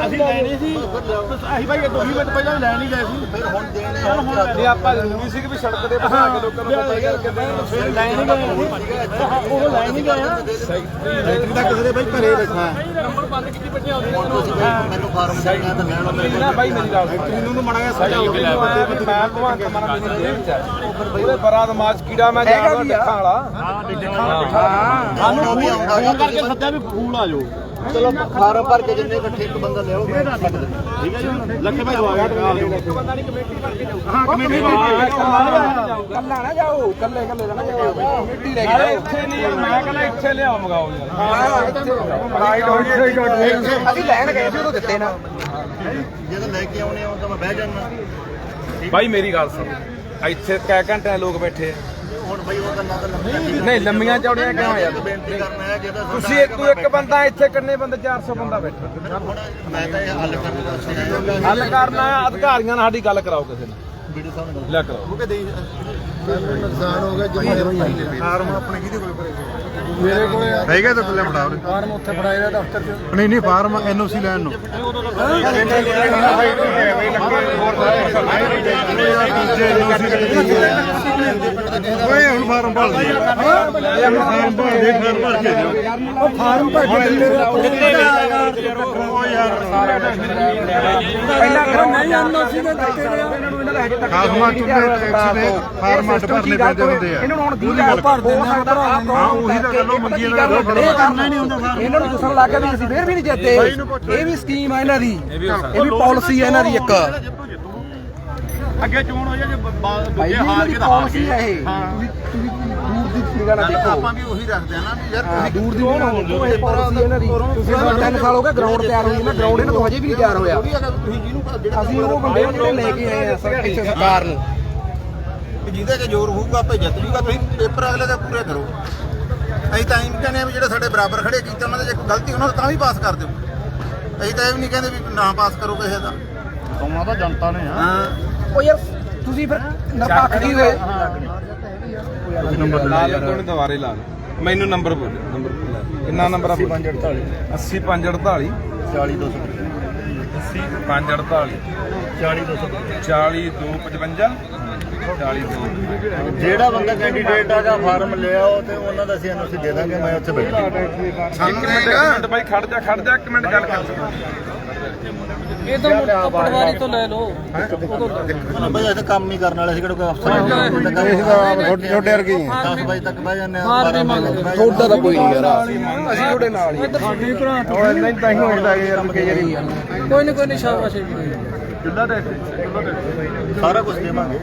ਅਸੀਂ ਲੈਣੀ ਸੀ। ਅਸੀਂ ਬਾਈ 2 ਮਿੰਟ ਪਹਿਲਾਂ ਲੈਣ ਨਹੀਂ ਗਏ ਸੀ। ਫਿਰ ਹੁਣ ਦੇਣੇ ਨਹੀਂ ਆਪਾਂ ਜ਼ਰੂਰੀ ਸੀ ਕਿ ਵੀ ਸੜਕ ਦੇ ਬਣਾ ਕੇ ਲੋਕਾਂ ਨੂੰ ਪਤਾ ਲੱਗੇ ਕਿ ਨਹੀਂ ਲੈ ਨਹੀਂ ਗਏ ਉਹ ਲੈ ਨਹੀਂ ਗਏ ਆ। ਸੈਕਟਰੀ ਦਾ ਕਿਸੇ ਦੇ ਬਈ ਘਰੇ ਬੈਠਾ। ਮੈਨੂੰ ਫਾਰਮ ਚਾਹੀਦਾ ਤਾਂ ਲੈਣ ਮੇਰੀ ਗੱਲ ਨੂੰ ਮੜਾ ਮੈਂ ਮਾਨ ਹੈ। ਉਹਦੇ ਬਰਾਦ ਮਾਸ ਕੀੜਾ ਮੈਂ ਜਾਣਦਾ ਡੱਖਾਂ ਵਾਲਾ। ਸਾਨੂੰ ਵੀ ਆਉਂਦਾ ਫੋਨ ਕਰਕੇ ਸੱਦਿਆ ਵੀ ਫੂਲ ਆ ਜਾਓ। ਚਲੋ ਫਾਰਮ ਭਰ ਕੇ ਜਿੰਨੇ ਇਕੱਠੇ ਇੱਕ ਬੰਦਾ ਲਿਆਓ ਠੀਕ ਹੈ ਜੀ। ਲੱਖੇ ਭਾਈ ਦਵਾ ਗਿਆ ਹਾਂ ਕਮੇਟੀ ਕੱਲਾ ਨਾ ਜਾਓ। ਕੱਲੇ ਕੱਲੇ ਨਾ ਜਾਓ। ਮਿੱਟੀ ਲੈ ਕੇ ਇੱਥੇ ਨਹੀਂ ਯਾਰ, ਮੈਂ ਕਹਿੰਦਾ ਇੱਥੇ ਲਿਆਓ ਮਗਾਓ ਯਾਰ। ਰਾਈਟ ਹੋਈ ਅਸੀਂ ਲੈਣ ਗਏ ਸੀ ਉਦੋਂ ਦਿੱਤੇ ਨਾ। ਜਦੋਂ ਲੈ ਕੇ ਆਉਣੇ ਆ ਤਾਂ ਮੈਂ ਬਹਿ ਜਾਣਾ। ਬਾਈ ਮੇਰੀ ਗੱਲ ਸੁਣ। ਇੱਥੇ ਕੈ ਘੰਟੇ ਲੋਕ ਬੈਠੇ ਆ। ਹੁਣ ਬਈ ਉਹ ਗੱਲਾਂ ਤਾਂ ਲੰਮੀਆਂ ਨਹੀਂ ਲੰਮੀਆਂ ਚੌੜੀਆਂ ਕਿਉਂ ਯਾਰ? ਬੇਨਤੀ ਕਰਨਾ ਹੈ ਜਿਹਦਾ ਤੁਸੀਂ ਇੱਕ ਇੱਕ ਬੰਦਾ ਇੱਥੇ ਕਿੰਨੇ ਬੰਦੇ? 400 ਬੰਦਾ ਬੈਠਾ। ਹੁਣ ਮੈਂ ਤਾਂ ਇਹ ਹੱਲ ਕਰਨ ਵਾਸਤੇ ਆਇਆ। ਹੱਲ ਕਰਨਾ ਹੈ, ਅਧਿਕਾਰੀਆਂ ਨਾਲ ਸਾਡੀ ਗੱਲ ਕਰਾਓ ਕਿਸੇ ਨਾਲ। ਵੀਡੀਓ ਨਾਲ। ਲੈ ਕਰਾਓ। ਨੁਕਸਾਨ ਹੋ ਗਿਆ ਜਿੰਨੇ ਫਾਰਮ ਆਪਣੇ ਕਿਹਦੇ ਕੋਲ ਮੇਰੇ ਕੋਲ ਹੈਗਾ ਤਾਂ ਥੱਲੇ ਫੜਾ ਫਾਰਮ ਉੱਥੇ ਫੜਾਇਆ ਦਫ਼ਤਰ 'ਚ। ਨਹੀਂ ਨਹੀਂ ਫਾਰਮ ਐਨਓਸੀ ਲੈਣ ਨੂੰ। ਓਏ ਹੁਣ ਫਾਰਮ ਭਰ ਦੇ। ਫਾਰਮ ਭਰ ਦੇ ਫਾਰਮ ਭਰ ਕੇ ਦਿਓ। ਉਹ ਫਾਰਮ ਭਰ ਕੇ ਦਿੱਤੇ ਓ ਨਹੀਂ ਇਹਨਾਂ ਨੂੰ ਇਹਨਾਂ ਦਾ ਹਜੇ ਤੱਕ ਖਾਸਮਾ ਚੁੱਲੇ ਟੈਕਸ ਦੇ ਫਾਰਮ ਅੱਡ ਭਰਨੇ ਪੈਂਦੇ ਹੁੰਦੇ ਆ। ਇਹਨਾਂ ਨੂੰ ਹੁਣ 20000 ਭਰ ਦਿੰਦੇ ਆ ਹਾਂ ਉਹੀ ਤਾਂ ਗੱਲੋਂ ਮੰਗੀਆਂ ਦਾ ਇਹ ਕਰਨਾ ਹੀ ਨਹੀਂ ਹੁੰਦਾ ਇਹਨਾਂ ਨੂੰ ਦੱਸਣ ਲੱਗ ਗਿਆ ਵੀ ਅਸੀਂ ਫੇਰ ਵੀ ਨਹੀਂ ਜਿੱਤੇ ਇਹ ਵੀ ਸਕੀਮ ਆ ਇਹਨਾਂ ਦੀ। ਇਹ ਵੀ ਪਾਲਿਸੀ ਆ ਇਹਨਾਂ ਦੀ ਇੱਕ। ਅੱਗੇ ਚੋਣ ਹੋ ਜਾ ਜੇ ਭਾਈ ਇਹਨਾਂ ਦੀ ਪਾਲਿਸੀ ਆ ਇਹ। ਤੁਸੀਂ ਤੁਸੀਂ ਦੂਰ ਦੀ ਨਿਗਾਹ ਨਾਲ ਦੇਖੋ। ਆਪਾਂ ਵੀ ਉਹੀ ਰੱਖਦੇ ਆ ਨਾ ਵੀ ਯਾਰ ਹਾਂ, ਦੂਰ ਦੀ ਨਿਗਾਹ ਨਾਲ ਦੇਖੋ ਇਹ ਪਾਲਿਸੀ ਇਹਨਾਂ ਦੀ ਤੁਸੀਂ 3 ਸਾਲ ਹੋ ਗਏ ਗਰਾਊਂਡ ਤਿਆਰ ਹੋਈ ਨਾ ਗਰਾਊਂਡ ਇਹਨਾਂ ਤੋਂ ਹਜੇ ਵੀ ਨਹੀਂ ਤਿਆਰ ਹੋਇਆ। ਤੁਸੀਂ ਜਿਹਨੂੰ ਜਿਹੜਾ ਅਸੀਂ ਉਹ ਬੰਦੇ ਨੂੰ ਜਿਹੜੇ ਲੈ ਕੇ ਆਏ ਆ ਸਰ- ਇੱਥੇ ਸਰਕਾਰ ਨੂੰ। ਜਿਹਦੇ 'ਚ ਜ਼ੋਰ ਹੋਊਗਾ ਆਪੇ ਜਿੱਤ ਜੂਗਾ। ਤੁਸੀਂ ਪੇਪਰ ਅਗਲੇ ਦਾ ਪੂਰੇ ਕਰੋ। ਅਸੀਂ ਤਾਂ ਇਹ ਕਹਿੰਦੇ ਆ ਵੀ ਜਿਹੜੇ ਸਾਡੇ ਬਰਾਬਰ ਖੜੇ ਕੀਤੇ ਉਹਨਾਂ ਦੇ ਜੇ ਕੋਈ ਗਲਤੀ ਉਹਨਾਂ ਦਾ ਤਾਂ ਵੀ ਪਾਸ ਕਰ ਦਿਓ। ਅਸੀਂ ਤਾਂ ਇਹ ਵੀ ਨਹੀਂ ਕਹਿੰਦੇ ਵੀ ਨਾ ਪਾਸ ਕਰੋ ਕਿਸੇ ਦਾ। ਕੌਮਾਂ ਤਾਂ ਜਨਤਾ ਨੇ ਹਾਂ। ਉਹ ਯਾਰ ਤੁਸੀਂ ਫਿਰ ਨਿਰਪੱਖ ਕੀ ਹੋਏ? ਲਾ ਲਓ ਕੋਈ ਦੁਬਾਰੇ ਲਾ ਲਓ। ਮੈਨੂੰ ਨੰਬਰ ਬੋਲ ਨੰਬਰ ਬੋਲ ਕਿੰਨਾ ਨੰਬਰ ਆ 548 80548 40255 548 40255 40255 402 ਜਿਹੜਾ ਬੰਦਾ ਕੈਂਡੀਡੇਟ ਆਗਾ ਫਾਰਮ ਲਿਆਓ ਤੇ ਉਹਨਾਂ ਦਾ ਅਸੀਂ ਐਨਓਸੀ ਦੇ ਦਾਂਗੇ ਮੈਂ ਉੱਥੇ ਬੈਠਾ। ਇੱਕ ਮਿੰਟ ਇੱਕ ਮਿੰਟ ਬਾਈ ਖੜ ਜਾ ਖੜ ਜਾ ਇੱਕ ਮਿੰਟ ਗੱਲ ਕਰ। ਇਹ ਤਾਂ ਪਟਵਾਰੀ ਤੋਂ ਲੈ ਲਓ। ਬਈ ਅਸੀਂ ਤਾਂ ਕੰਮ ਹੀ ਕਰਨ ਵਾਲੇ ਸੀ ਕਿਹੜਾ ਕੋਈ ਅਫਸਰ ਛੋਟੇ ਵਰਗੇ ਹੀ 10 ਵਜੇ ਤੱਕ ਬਹਿ ਜਾਂਦੇ ਆ 12 ਵਜੇ ਤੱਕ ਤੁਹਾਡਾ ਤਾਂ ਕੋਈ ਨਹੀਂ ਯਾਰ ਅਸੀਂ ਤੁਹਾਡੇ ਨਾਲ ਹੀ ਸਾਡੇ ਭਰਾ ਹੁਣ ਇੰਨਾ ਹੀ ਤਾਂ ਹੀ ਹੋਇਆ ਯਾਰ ਮੁਕੇ ਜਿਹੜੀ ਕੋਈ ਨਹੀਂ ਕੋਈ ਨਹੀਂ ਸ਼ਾਬਾਸ਼ ਜੀ। ਚੁੱਲਾ ਟੈਕਸ ਸਾਰਾ ਕੁਝ ਦੇਵਾਂਗੇ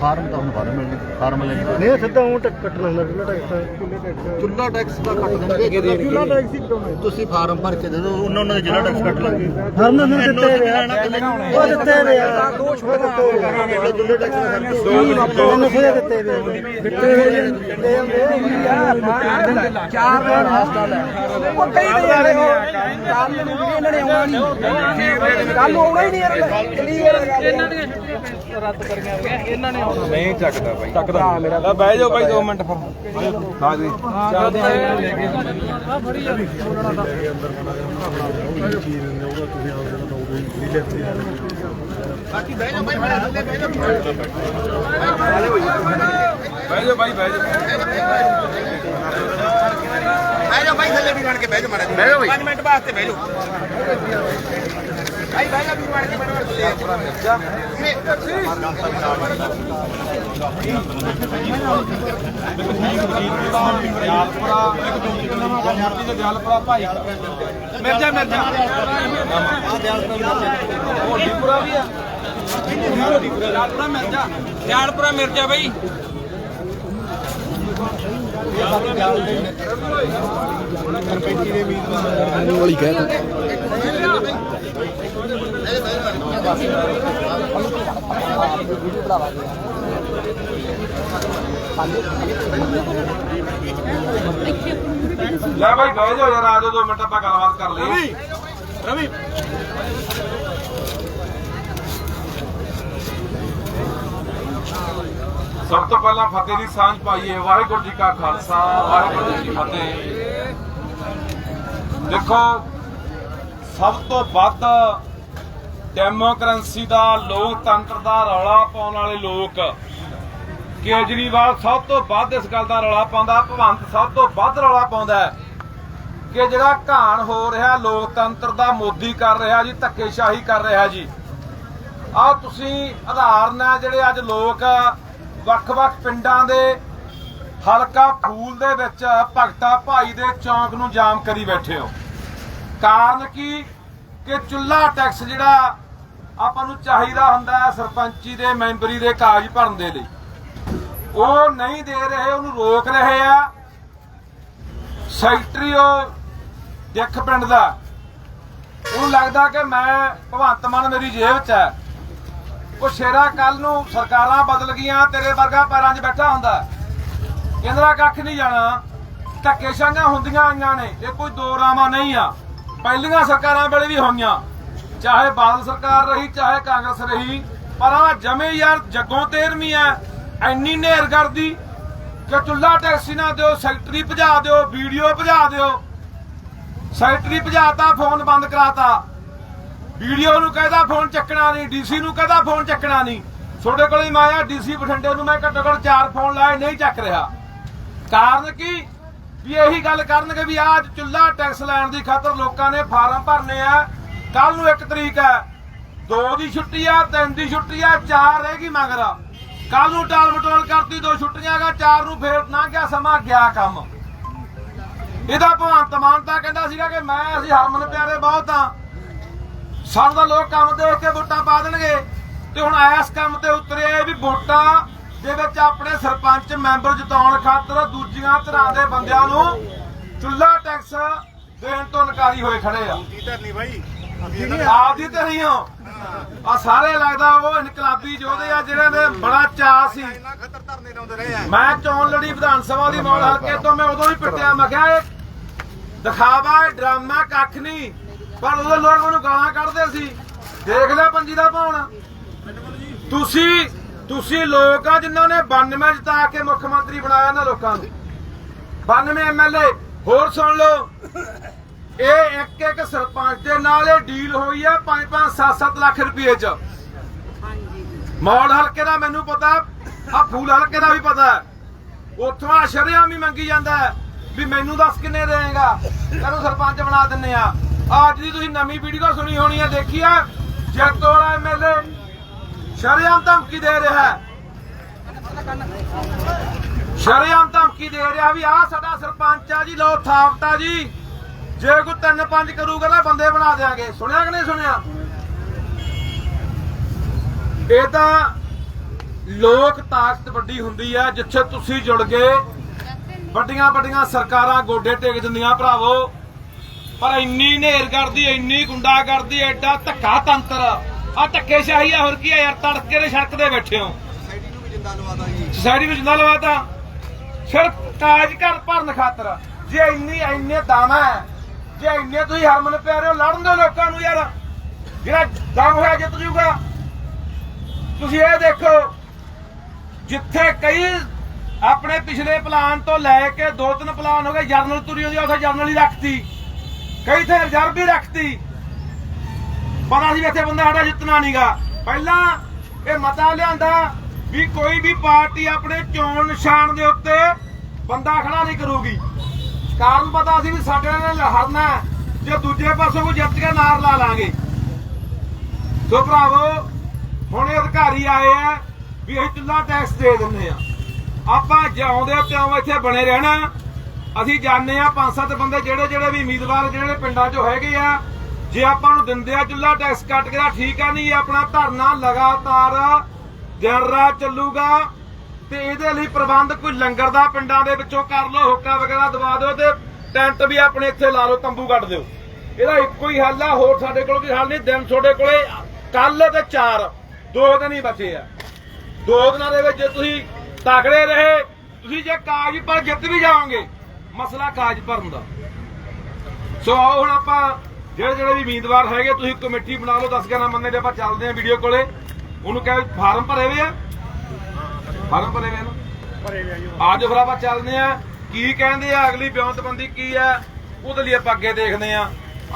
ਫਾਰਮ ਤਾਂ ਹੁਣ ਫਾਰਮ ਮਿਲਣੀ ਫਾਰਮ ਲੈ ਨਹੀਂ ਸਿੱਧਾ ਉਹ ਕੱਟਣਾ ਹੁੰਦਾ ਚੁੱਲਾ ਟੈਕਸ ਚੁੱਲਾ ਟੈਕਸ ਦਾ ਕੱਟ ਦੇਣਗੇ ਚੁੱਲਾ ਟੈਕਸ ਹੀ ਤੁਸੀਂ ਫਾਰਮ ਭਰ ਕੇ ਦੇ ਦਿਓ ਉਹਨਾਂ ਉਹਨਾਂ ਦੇ ਜ਼ਿਲ੍ਹਾ ਟੈਕਸ ਕੱਟ ਲਾਂਗੇ। ਫਾਰਮ ਦੇ ਦਿੱਤੇ ਵੇ ਉਹ ਦਿੱਤੇ ਵੇ ਯਾਰ ਦੋ ਛੋਟੇ ਦਿੱਤੇ ਵੇ ਚੁੱਲੇ ਟੈਕਸ ਦਾ ਦਿੱਤੇ ਵੇ ਦਿੱਤੇ ਵੇ ਚਾਰ ਦਿਨ ਹਸਪਤਾਲ ਹੈ ਉਹ ਕਈ ਦਿਨ ਵਾਲੇ ਹੋ ਕੱਲ ਨੂੰ ਵੀ ਇਹਨਾਂ ਨੇ ਆਉਣਾ ਨਹੀਂ ਕੱਲ ਨੂੰ ਆਉਣਾ ਹੀ ਨਹੀਂ ਯਾਰ ਕਲੀਅਰ ਇਹਨਾਂ ਦੀਆਂ ਛੁੱਟੀਆਂ ਰੱਦ ਕਰੀਆਂ ਹੋਈਆਂ ਇਹਨਾਂ ਨੇ ਆਉਣਾ ਨਹੀਂ ਚੱਕਦਾ ਬਾਈ ਚੱਕਦਾ ਮੇਰਾ ਬਹਿ ਜਾਓ ਬਾਈ 2 ਮਿੰਟ ਫਿਰ ਹਾਂ ਜੀ ਚੱਲਦੇ ਆ ਲੈ ਕੇ ਆ ਫੜੀ ਜਾ ਬਹਿ ਜਾਓ ਬਾਈ ਬਹਿ ਜਾਓ। ਬਹਿ ਜਾ ਬਾਈ ਥੱਲੇ ਵੀ ਬਣ ਕੇ ਬਹਿ ਜਾ ਮਾੜਾ ਬਹਿ ਜਾ ਬਾਈ। 5 ਮਿੰਟ ਵਾਸਤੇ ਬਹਿ ਜਾ ਭਾਈ ਬਹਿ ਜਾ ਵੀ ਬਣ ਕੇ ਬਣ ਜਲਪੁਰਾ ਭਾਈ ਮਿਰਜਾ ਮਿਰਜਾ ਹੋਲੀਪੁਰਾ ਵੀ ਆ ਜਲਪੁਰਾ ਮਿਰਜਾ ਜਾਲਪੁਰਾ ਮਿਰਜਾ ਬਈ ਵਾਲੀ ਕਹਿ ਤਾ ਲੈ ਬਾਈ ਬਹਿ ਜਾਓ ਯਾਰ ਆ ਜਾਓ 2 ਮਿੰਟ ਆਪਾਂ ਗੱਲਬਾਤ ਕਰ ਲਈਏ। ਸਭ ਤੋਂ ਪਹਿਲਾਂ ਫਤਿਹ ਦੀ ਸਾਂਝ ਪਾਈਏ। ਵਾਹਿਗੁਰੂ ਜੀ ਕਾ ਖਾਲਸਾ ਵਾਹਿਗੁਰੂ ਜੀ ਕੀ ਫਤਿਹ। ਦੇਖੋ ਸਭ ਤੋਂ ਵੱਧ ਡੈਮੋਕ੍ਰੇਸੀ ਦਾ ਲੋਕਤੰਤਰ ਦਾ ਰੌਲਾ ਪਾਉਣ ਵਾਲੇ ਲੋਕ। ਕੇਜਰੀਵਾਲ ਸਭ ਤੋਂ ਵੱਧ ਇਸ ਗੱਲ ਦਾ ਰੌਲਾ ਪਾਉਂਦਾ, ਭਗਵੰਤ ਸਭ ਤੋਂ ਵੱਧ ਰੌਲਾ ਪਾਉਂਦਾ ਕਿ ਜਿਹੜਾ ਘਾਣ ਹੋ ਰਿਹਾ, ਲੋਕਤੰਤਰ ਦਾ ਮੋਦੀ ਕਰ ਰਿਹਾ ਜੀ, ਧੱਕੇਸ਼ਾਹੀ ਕਰ ਰਿਹਾ ਜੀ। ਆ ਤੁਸੀਂ ਉਦਾਹਰਨ ਹੈ ਜਿਹੜੇ ਅੱਜ ਲੋਕ ਵੱਖ-ਵੱਖ ਪਿੰਡਾਂ ਦੇ ਹਲਕਾ ਫੂਲ ਦੇ ਵਿੱਚ ਭਗਤਾ ਭਾਈ ਦੇ ਚੌਂਕ ਨੂੰ ਜਾਮ ਕਰੀ ਬੈਠੇ ਹੋ। ਕਾਰਨ ਕੀ? ਕਿ ਚੁੱਲਾ ਟੈਕਸ ਜਿਹੜਾ ਆਪਾਂ ਨੂੰ ਚਾਹੀਦਾ ਹੁੰਦਾ ਹੈ ਸਰਪੰਚੀ ਦੇ, ਮੈਂਬਰੀ ਦੇ ਕਾਗਜ਼ ਭਰਨ ਦੇ ਲਈ। ਉਹ ਨਹੀਂ ਦੇ ਰਹੇ, ਉਹਨੂੰ ਰੋਕ ਰਹੇ ਆ। ਸੈਕਟਰੀ ਉਹ ਦਿੱਖ ਪਿੰਡ ਦਾ। ਉਹਨੂੰ ਲੱਗਦਾ ਕਿ ਮੈਂ ਭਗਵੰਤ ਮਾਨ ਮੇਰੀ ਜੇਬ 'ਚ ਹੈ। ਉਹ ਸ਼ੇਰਾ ਕੱਲ ਨੂੰ ਸਰਕਾਰਾਂ ਬਦਲ ਗਈਆਂ, ਤੇਰੇ ਵਰਗਾ ਪੈਰਾਂ 'ਚ ਬੈਠਾ ਹੁੰਦਾ। ਕਹਿੰਦਾ, ਕੱਖ ਨਹੀਂ ਜਾਣਾ। ਧੱਕੇ ਸ਼ਾਂਗਾ ਹੁੰਦੀਆਂ ਆਈਆਂ ਨੇ। ਇਹ ਕੋਈ ਦੋ ਰਾਵਾਂ ਨਹੀਂ ਆ। ਪਹਿਲੀਆਂ ਸਰਕਾਰਾਂ ਵੇਲੇ ਵੀ ਹੋਈਆਂ। ਚਾਹੇ ਬਾਦਲ ਸਰਕਾਰ ਰਹੀ, ਚਾਹੇ ਕਾਂਗਰਸ ਰਹੀ, ਪਰ ਆ ਜਮੇ ਯਾਰ ਜੱਗੋਂ ਤੇਰਵੀਂ ਐ, ਐਨੀ ਨੇਰ ਕਰਦੀ ਕਿ ਚੁੱਲਾ ਟੈਕਸੀ ਨਾ ਦਿਓ, ਸੈਕਟਰੀ ਭਜਾ ਦਿਓ, ਵੀਡੀਓ ਭਜਾ ਦਿਓ। ਸੈਕਟਰੀ ਭਜਾਤਾ, ਫੋਨ ਬੰਦ ਕਰਾਤਾ। ਵੀਡੀਓ ਨੂੰ ਕਹਿੰਦਾ ਫੋਨ ਚੱਕਣਾ ਨਹੀਂ, ਡੀਸੀ ਨੂੰ ਕਹਿੰਦਾ ਫੋਨ ਚੱਕਣਾ ਨਹੀਂ। ਤੁਹਾਡੇ ਕੋਲ ਹੀ ਮੈਂ ਆਇਆ ਡੀਸੀ ਬਠਿੰਡੇ ਨੂੰ ਮੈਂ ਘੱਟੋ ਘੱਟ ਚਾਰ ਫੋਨ ਲਾਏ, ਨਹੀਂ ਚੱਕ ਰਿਹਾ। ਕਾਰਨ ਕੀ? ਵੀ ਇਹੀ ਗੱਲ ਕਰਨਗੇ ਵੀ ਅੱਜ ਚੁੱਲਾ ਟੈਕਸ ਲੈਣ ਦੀ ਖਾਤਰ ਲੋਕਾਂ ਨੇ ਫਾਰਮ ਭਰਨੇ ਆ। ਕੱਲ ਨੂੰ ਇੱਕ ਤਰੀਕ ਹੈ। ਦੋ ਦੀ ਛੁੱਟੀ ਆ, ਤਿੰਨ ਦੀ ਛੁੱਟੀ ਆ, ਚਾਰ ਰਹੇਗੀ ਮਗਰ। ਕੱਲ ਨੂੰ ਟਾਲ ਮਟੋਲ ਕਰਤੀ, ਦੋ ਛੁੱਟੀਆਂ ਗਾ ਚਾਰ ਨੂੰ ਫੇਰ ਨਾ ਗਿਆ ਸਮਾਂ, ਗਿਆ ਕੰਮ। ਇਹਦਾ ਭਗਵੰਤ ਮਾਨ ਤਾਂ ਕਹਿੰਦਾ ਸੀਗਾ ਕਿ ਮੈਂ, ਅਸੀਂ ਹਰਮਨ ਪਿਆਰੇ ਬਹੁਤ ਆ। ਸਾਨੂੰ ਤਾਂ ਲੋਕ ਕੰਮ ਦੇਖ ਕੇ ਵੋਟਾਂ ਪਾ ਦੇਣਗੇ। ਤੇ ਹੁਣ ਇਸ ਕੰਮ ਤੇ ਉਤਰੇ ਵੀ ਵੋਟਾਂ ਦੇ ਵਿੱਚ ਆਪਣੇ ਸਰਪੰਚ ਮੈਂਬਰ ਜਿਤਾਉਣ ਖਾਤਰ ਦੂਜੀਆਂ ਤਰ੍ਹਾਂ ਦੇ ਬੰਦਿਆਂ ਨੂੰ ਚੁੱਲਾ ਟੈਕਸ ਦੇਣ ਤੋਂ ਨਕਾਰੀ ਹੋਏ ਖੜੇ ਆ। ਆਪਦੀ ਤੇ ਨਹੀਂ ਹੋ। ਆ ਸਾਰੇ ਲੱਗਦਾ ਉਹ ਇਨਕਲਾਬੀ ਯੋਧੇ ਆ ਜਿਹੜੇ ਦੇ ਬੜਾ ਚਾਅ ਸੀ। ਮੈਂ ਚੋਣ ਲੜੀ ਵਿਧਾਨ ਸਭਾ ਦੀ ਮੌਲ ਹਲਕੇ ਤੋਂ ਮੈਂ ਉਦੋਂ ਹੀ ਪਿੱਟਿਆ ਮੈਂ ਕਿਹਾ ਇਹ ਦਿਖਾਵਾ ਡਰਾਮਾ ਕੱਖ ਨਹੀਂ। ਪਰ ਉਦੋਂ ਲੋਕ ਉਹਨੂੰ ਗਾਲਾਂ ਕੱਢਦੇ ਸੀ। ਦੇਖ ਲੈ ਪੰਜੀ ਦਾ ਪਾਉਣ ਤੁਸੀਂ ਤੁਸੀਂ ਲੋਕ ਆ ਜਿਨ੍ਹਾਂ ਨੇ 92 ਜਿਤਾ ਕੇ ਮੁੱਖ ਮੰਤਰੀ ਬਣਾਇਆ ਇਹਨਾਂ ਲੋਕਾਂ ਨੂੰ। 92 ਐਮਐਲਏ ਹੋਰ ਸੁਣ ਲਓ। ਇਹ ਇੱਕ ਇੱਕ ਸਰਪੰਚ ਦੇ ਨਾਲ ਇਹ ਡੀਲ ਹੋਈ ਹੈ 5-5 7-7 ਲੱਖ ਰੁਪਏ ਚ। ਮੌੜ ਹਲਕੇ ਦਾ ਮੈਨੂੰ ਪਤਾ ਆ ਫੂਲ ਹਲਕੇ ਦਾ ਵੀ ਪਤਾ ਹੈ। ਉੱਥੋਂ ਆ ਸ਼ਰਿਆਮ ਵੀ ਮੰਗੀ ਜਾਂਦਾ ਹੈ ਵੀ ਮੈਨੂੰ ਦੱਸ ਕਿੰਨੇ ਦੇਏਗਾ ਤੈਨੂੰ ਸਰਪੰਚ ਬਣਾ ਦਿੰਨੇ ਆ। ਅੱਜ ਦੀ ਤੁਸੀਂ ਨਵੀਂ ਵੀਡੀਓ ਸੁਣੀ ਹੋਣੀ ਹੈ ਦੇਖੀ ਆ? ਜੈਤੋ ਵਾਲਾ ਐਮਐਲਏ ਸ਼ਰਿਆਮ ਧਮਕੀ ਦੇ ਰਿਹਾ ਹੈ। ਸ਼ਰਿਆਮ ਧਮਕੀ ਦੇ ਰਿਹਾ ਵੀ ਆਹ ਸਾਡਾ ਸਰਪੰਚ ਆ ਜੀ ਲੋ ਥਾਪਤਾ ਜੀ। ਜੇ ਕੋਈ ਤਿੰਨ ਪੰਜ ਕਰੂਗਾ ਨਾ ਬੰਦੇ ਬਣਾ ਦੇਾਂਗੇ ਸੁਣਿਆ ਕਿ ਨਹੀਂ ਸੁਣਿਆ? ਇਹ ਤਾਂ ਲੋਕ ਤਾਕਤ ਵੱਡੀ ਹੁੰਦੀ ਆ, ਜਿੱਥੇ ਤੁਸੀਂ ਜੁੜ ਗਏ, ਵੱਡੀਆਂ ਵੱਡੀਆਂ ਸਰਕਾਰਾਂ ਗੋਡੇ ਟੇਕ ਦਿੰਦੀਆਂ ਭਰਾਵੋ। ਪਰ ਇੰਨੀ ਨੇਰ ਕਰਦੀ, ਇੰਨੀ ਗੁੰਡਾ ਕਰਦੀ, ਐਡਾ ਧੱਕਾ ਤੰਤਰ। ਆ ਧੱਕੇ ਸ਼ਾਹੀ ਆ, ਹੋਰ ਕੀ ਆ ਯਾਰ, ਤੜਕੇ ਦੇ ਸੜਕ ਦੇ ਬੈਠੇ ਹੋ। ਸੋਸਾਇਟੀ ਵਿੱਚ ਜਿੰਦਾ ਲਵਾਤਾ। ਸਿਰਫ ਕਾਜ ਘਰ ਭਰਨ ਖਾਤਰ। ਜੇ ਇੰਨੀ, ਇੰਨੇ ਦਾਣਾ ਹੈ ਜੇ ਇੰਨੇ ਤੁਸੀਂ ਹਰਮਨ ਪਿਆਰੇ ਹੋ ਲੜਨ ਦਿਓ ਲੋਕਾਂ ਨੂੰ ਯਾਰ। ਜਿਹੜਾ ਦਮ ਹੋਇਆ ਜਿੱਤ ਜੂਗਾ। ਤੁਸੀਂ ਇਹ ਦੇਖੋ, ਜਿੱਥੇ ਕਈ ਆਪਣੇ ਪਿਛਲੇ ਪਲਾਨ ਤੋਂ ਲੈ ਕੇ ਦੋ ਤਿੰਨ ਪਲਾਨ ਹੋ ਗਏ, ਜਰਨਲ ਤੁਰੀ ਹੁੰਦੀ ਉੱਥੇ ਜਰਨਲ ਹੀ ਰੱਖਤੀ। ਕਈ ਤੇ ਰਿਜ਼ਰਵ ਵੀ ਰੱਖਤੀ। ਪਤਾ ਸੀ ਇੱਥੇ ਬੰਦਾ ਸਾਡਾ ਜਿੱਤਣਾ ਨਹੀਂਗਾ ਪਹਿਲਾਂ ਇਹ ਮਤਾ ਲਿਆਂਦਾ ਵੀ ਕੋਈ ਵੀ ਪਾਰਟੀ ਆਪਣੇ ਚੋਣ ਨਿਸ਼ਾਨ ਦੇ ਉੱਤੇ ਬੰਦਾ ਖੜਾ ਨਹੀਂ ਕਰੂਗੀ। ਕਾਰਨ ਪਤਾ ਸੀ ਵੀ ਸਾਡੇ ਨੇ ਲੜਨਾ ਜੇ ਦੂਜੇ ਪਾਸੇ ਕੋਈ ਜਿੱਤ ਕੇ ਨਾਰ ਲਾ ਲਾਂਗੇ। ਸੋ ਭਰਾਵੋ, ਹੁਣ ਇਹ ਅਧਿਕਾਰੀ ਆਏ ਆ ਵੀ ਅਸੀਂ ਚੁੱਲਾ ਟੈਕਸ ਦੇ ਦਿੰਦੇ ਆ। ਆਪਾਂ ਜਿਉਂਦੇ ਤਿਉਂ ਇੱਥੇ ਬਣੇ ਰਹਿਣਾ। ਅਸੀਂ ਜਾਣਦੇ ਆ ਪੰਜ ਸੱਤ ਬੰਦੇ ਜਿਹੜੇ ਜਿਹੜੇ ਵੀ ਉਮੀਦਵਾਰ ਜਿਹੜੇ ਪਿੰਡਾਂ 'ਚੋਂ ਹੈਗੇ ਆ, ਜੇ ਆਪਾਂ ਨੂੰ ਦਿੰਦੇ ਆ ਚੁੱਲਾ ਟੈਕਸ ਕੱਟ ਕੇ ਠੀਕ ਆ, ਨਹੀਂ ਆਪਣਾ ਧਰਨਾ ਲਗਾਤਾਰ ਦਿਨ ਰਾਤ ਚੱਲੂਗਾ। ਤੇ ਇਹਦੇ ਲਈ ਪ੍ਰਬੰਧ ਕੋਈ ਲੰਗਰ ਦਾ ਪਿੰਡਾਂ ਦੇ ਵਿੱਚੋਂ ਕਰ ਲਓ, ਹੁੱਕਾ ਵਗੈਰਾ ਦਵਾ ਦਿਓ ਤੇ ਟੈਂਟ ਵੀ ਆਪਣੇ ਇੱਥੇ ਲਾ ਲਓ, ਤੰਬੂ ਕੱਢ ਦਿਓ। ਇਹਦਾ ਇੱਕੋ ਹੀ ਹੱਲ ਆ, ਹੋਰ ਸਾਡੇ ਕੋਲ ਕੋਈ ਹੱਲ ਨਹੀਂ। ਦਿਨ ਤੁਹਾਡੇ ਕੋਲੇ ਕੱਲ ਤੇ ਚਾਰ, ਦੋ ਦਿਨ ਹੀ ਬਚੇ ਆ। ਦੋ ਦਿਨਾਂ ਦੇ ਵਿੱਚ ਜੇ ਤੁਸੀਂ ਤਕੜੇ ਰਹੇ, ਤੁਸੀਂ ਜੇ ਕਾਗਜ਼ ਪਰ ਜਿੱਤ ਵੀ ਜਾਓਗੇ, ਮਸਲਾ ਕਾਗਜ਼ ਭਰਨ ਦਾ। ਸੋ ਆਓ ਹੁਣ ਆਪਾਂ, ਜਿਹੜੇ ਜਿਹੜੇ ਵੀ ਉਮੀਦਵਾਰ ਹੈਗੇ, ਤੁਸੀਂ ਕਮੇਟੀ ਬਣਾ ਲਓ 10 11 ਬੰਦੇ ਦੇ ਆਪਾਂ ਚੱਲਦੇ ਆਂ ਵੀਡੀਓ ਕੋਲੇ। ਉਹਨੂੰ ਕਹੇ ਫਾਰਮ ਭਰੇ ਹੋਏ ਆ। ਫਾਰਮ ਭਰੇ ਵੇ ਨਾ ਭਰੇ ਵੇ ਅੱਜ ਫਿਰ ਆਪਾਂ ਚੱਲਦੇ ਆ ਕੀ ਕਹਿੰਦੇ ਆ, ਅਗਲੀ ਬਿਉਂਤਬੰਦੀ ਕੀ ਆ, ਉਹਦੇ ਲਈ ਆਪਾਂ ਅੱਗੇ ਦੇਖਦੇ ਆ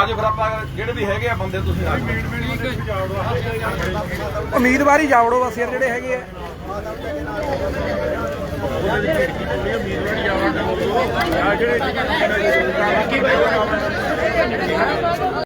ਅੱਜ ਫਿਰ ਆਪਾਂ ਜਿਹੜੇ ਵੀ ਹੈਗੇ ਆ ਬੰਦੇ ਤੁਸੀਂ ਆ ਜਾਓ। ਉਮੀਦਵਾਰੀ ਜਾਵੜੋ ਬਸ ਯਾਰ ਜਿਹੜੇ ਹੈਗੇ ਆ।